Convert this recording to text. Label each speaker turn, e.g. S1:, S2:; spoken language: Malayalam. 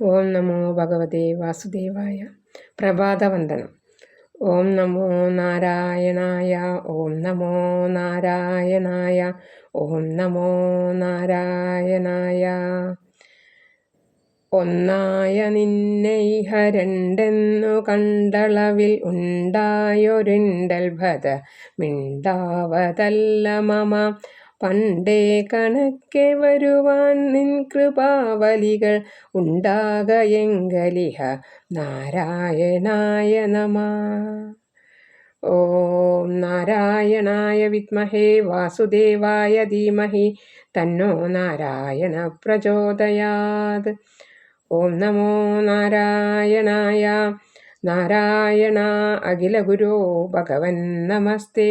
S1: ഓം നമോ ഭഗവതേ വാസുദേവായ പ്രഭാതവന്ദനം. ഓം നമോ നാരായണായ ഓം നമോ നാരായണായ ഓം നമോ നാരായണായ. ഒന്നായ നിന്നെ ഹരണ്ടെന്നു രണ്ടെന്നു കണ്ടളവിൽ ഉണ്ടായൊരുണ്ടൽഭത മിണ്ടാവതല്ല മമ. പണ്ടേ കണക്കെ വരുവാൻ നിൻ കൃപാവലികൾ ഉണ്ടാകയെങ്കലിഹ നാരായണായ നമ ഓം നാരായണായ വിദ്മഹേ വാസുദേവായ ധീമഹി തന്നോ നാരായണ പ്രചോദയാത്. ഓം നമോ നാരായണായ നാരായണ അഖിലഗുരോ ഭഗവൻ നമസ്തേ.